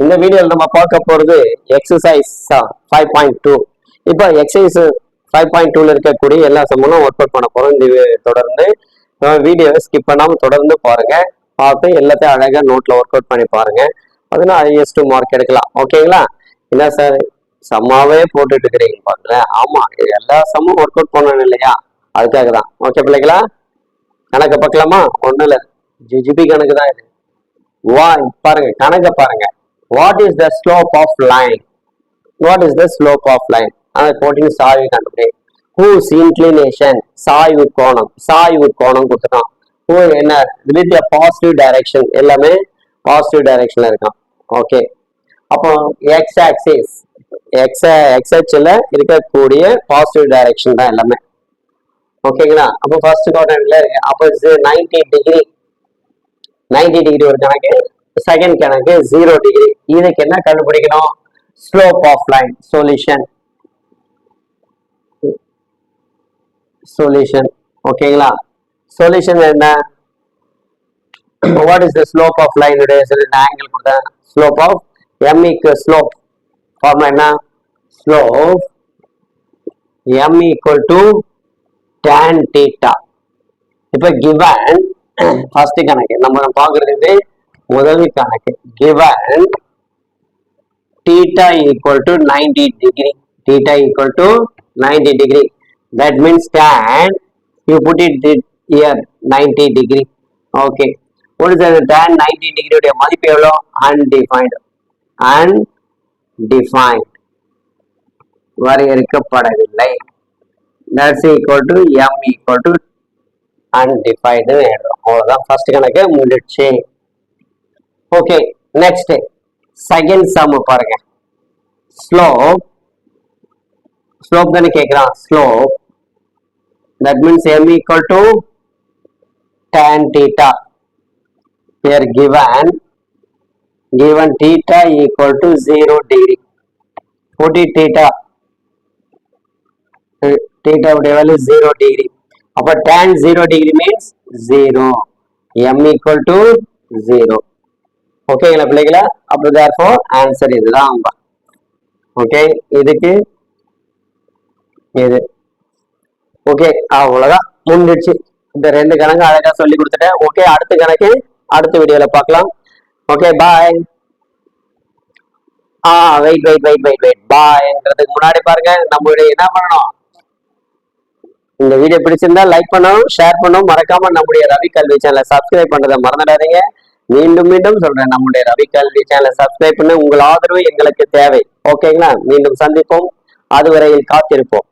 இந்த வீடியோவில் நம்ம பார்க்க போறது எக்ஸசைஸ் ஃபைவ் பாயிண்ட் டூ இப்போ எக்ஸசைஸ் ஃபைவ் பாயிண்ட் டூல இருக்கக்கூடிய எல்லா சம்பளம் ஒர்க் அவுட் பண்ண போறோம். இந்த தொடர்ந்து வீடியோவை ஸ்கிப் பண்ணாம தொடர்ந்து பாருங்க. பார்த்து எல்லாத்தையும் அழகா நோட்ல ஒர்க் அவுட் பண்ணி பாருங்க. அதனால ஹையஸ்ட் மார்க் எடுக்கலாம். ஓகேங்களா என்ன சார் சம்மாவே போட்டுட்டு இருக்கிறீங்க பாருங்களேன். ஆமா இது எல்லா சம்மும் ஒர்க் அவுட் பண்ணணும் இல்லையா? அதுக்காக தான். ஓகே பிள்ளைங்களா கணக்கு பார்க்கலாமா? ஒன்றும் இல்லை. ஜிஜிபி கணக்கு தான் இது. வா பாருங்க. கணக்கை பாருங்க. What is the slope of line what is the slope of line அதை போட்டிங்க சாய்வு கண்டுபிடி ஹூஸ் இன்க்ளினேஷன் சாய்வு கோணம். சாய்வு கோணம் கொடுத்துருக்கான். ஹூ என்ன? வித் பாசிட்டிவ் டைரக்ஷன் எல்லாமே பாசிட்டிவ் டைரக்ஷன்ல இருக்கான். ஓகே அப்போ எக்ஸ் ஆக்சிஸ் எக்ஸ் எக்ஸ்ஹெச்ல இருக்கக்கூடிய பாசிட்டிவ் டைரக்ஷன் தான் எல்லாமே. ஓகேங்களா அப்போ ஃபர்ஸ்ட் குவாட்ரண்ட்ல இருக்கு. அப்போ நைன்டி டிகிரி நைன்டி டிகிரி ஒரு கணக்கு. செகண்ட் கணக்கு ஜீரோ டிகிரி இதுக்கு என்ன கண்டுபிடிக்கணும்? Slope of line solution solution ஓகேங்களா சொல்யூஷன் என்ன? What is the slope of line angle கொடுத்தேன். ஸ்லோப் ஆஃப் எம்இக்கு ஸ்லோப் ஃபார்முலா என்ன? Slope M equal to tan theta இப்போ கிவன் ஃபர்ஸ்ட் கணக்கு. நம்ம பார்க்கறது இது முதல் கணக்கு given theta equal to 90 degree theta equal to 90 degree that means tan you put it thi- here 90 degree okay what is the tan 90 degree உடைய மதிப்பு எவ்வளோ undefined undefined வரையறுக்கப்படவில்லை that's equal to m equal to undefined எழுதுறோம் அவ்வளவுதான் first கணக்கு முடிச்சு okay next second sum பாருங்க slope slope தானே கேட்குறான் slope that means m equal to tan theta here given given theta equal to 0 degree put it theta theta உடைய value zero degree அப்ப tan zero degree means zero m equal to zero ஓகேங்களா பிள்ளைகளா? அப்போ therefore answer இதுதான் okay இதுக்கு இது. Okay அவ்வளவுதான். முடிஞ்சிடுச்சு. இந்த ரெண்டு கணக்கு அழகா சொல்லி கொடுத்துட்டேன். ஓகே அடுத்த கணக்கு அடுத்த வீடியோல பார்க்கலாம். Okay bye ah wait wait wait wait wait பாய்ன்றதுக்கு முன்னாடி பாருங்க நம்மளுடைய என்ன பண்ணணும்? இந்த வீடியோ பிடிச்சிருந்தா லைக் பண்ணணும் ஷேர் பண்ணணும். மறக்காம நம்முடைய ரவி கல்வி சேனலை சப்ஸ்கிரைப் பண்றதை மறந்துடாதீங்க. மீண்டும் மீண்டும் சொல்றேன் நம்முடைய ரவி கல்வி சேனலை சப்ஸ்கிரைப் பண்ண. உங்கள் ஆதரவு எங்களுக்கு தேவை. ஓகேங்களா மீண்டும் சந்திப்போம். அதுவரையில் காத்திருப்போம்.